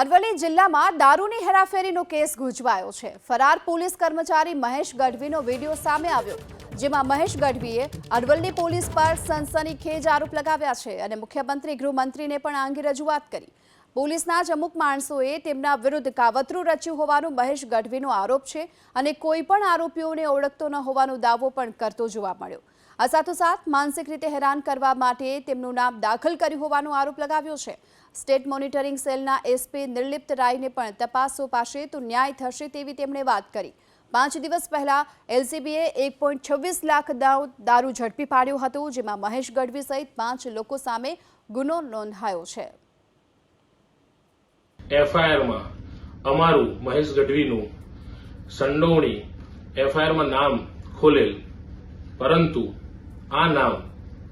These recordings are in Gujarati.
અરવલ્લી જિલ્લામાં દારૂની હેરાફેરીનો કેસ ગુંજવાયો છે. ફરાર પોલીસ કર્મચારી મહેશ ગઢવીનો વીડિયો સામે આવ્યો, જેમાં મહેશ ગઢવીએ અરવલ્લી પોલીસ પર સનસનીખેજ આરોપ લગાવ્યા છે અને મુખ્યમંત્રી ગૃહમંત્રીને પણ આ અંગે રજૂઆત કરી. પોલીસના જ અમુક માણસોએ તેમના વિરુદ્ધ કાવતરું રચ્યું હોવાનું મહેશ ગઢવીનો આરોપ છે અને કોઈ પણ આરોપીઓને ઓળખતો ન હોવાનો દાવો પણ કરતો જોવા મળ્યો. આ સાથોસાથ માનસિક રીતે હેરાન કરવા માટે તેમનું નામ દાખલ કર્યું હોવાનો આરોપ લગાવ્યો છે. સ્ટેટ મોનિટરિંગ સેલના એસપી નિર્લિપ્ત રાયને પણ તપાસ સોંપાશે તો ન્યાય થશે તેવી તેમણે વાત કરી. પાંચ દિવસ પહેલા એલસીબીએ એક પોઈન્ટ છવ્વીસ લાખ દારૂ ઝડપી પાડ્યો હતો, જેમાં મહેશ ગઢવી સહિત પાંચ લોકો સામે ગુનો નોંધાયો છે. એફઆઈઆરમાં અમારું મહેશ ગઢવીનું સંડોવણી એફઆઈઆરમાં નામ ખોલેલ. પરંતુ આ નામ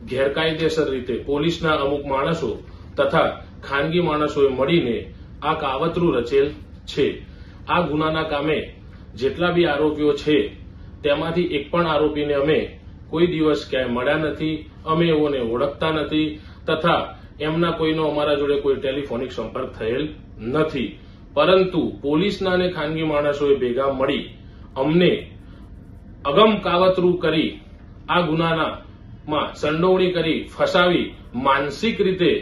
ગેરકાયદેસર રીતે પોલીસના અમુક માણસો તથા ખાનગી માણસોએ મળીને આ કાવતરું રચેલ છે. આ ગુનાના કામે જેટલા બી આરોપીઓ છે, તેમાંથી એક પણ આરોપીને અમે કોઈ દિવસ ક્યાંય મળ્યા નથી, અમે એઓને ઓળખતા નથી તથા એમના કોઈનો અમારા જોડે કોઈ ટેલિફોનિક સંપર્ક થયેલ નથી. પરંતુ પોલીસના અને ખાનગી માણસોએ ભેગા મળી અમને અગમ કાવતરું કરી આ ગુનાના સંડોવણી કરી ફસાવી માનસિક રીતે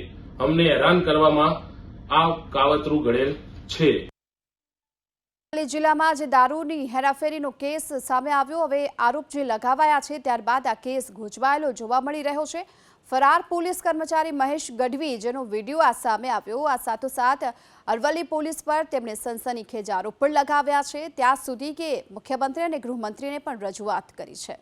અમને હેરાન કરવામાં આ કાવતરું ઘડેલ છે. જિલ્લામાં જે દારૂની હેરાફેરીનો કેસ સામે આવ્યો. હવે આરોપ જે લગાવાયા છે, ત્યારબાદ આ કેસ ગુંચવાયેલો જોવા મળી રહ્યો છે. ફરાર પોલીસ કર્મચારી મહેશ ગઢવી, જેનો વીડિયો આ સામે આવ્યો. આ સાથોસાથ અરવલ્લી પોલીસ પર તેમણે સનસનીખેજ આરોપ પણ લગાવ્યા છે. ત્યાં સુધી કે મુખ્યમંત્રી અને ગૃહમંત્રીને પણ રજૂઆત કરી છે.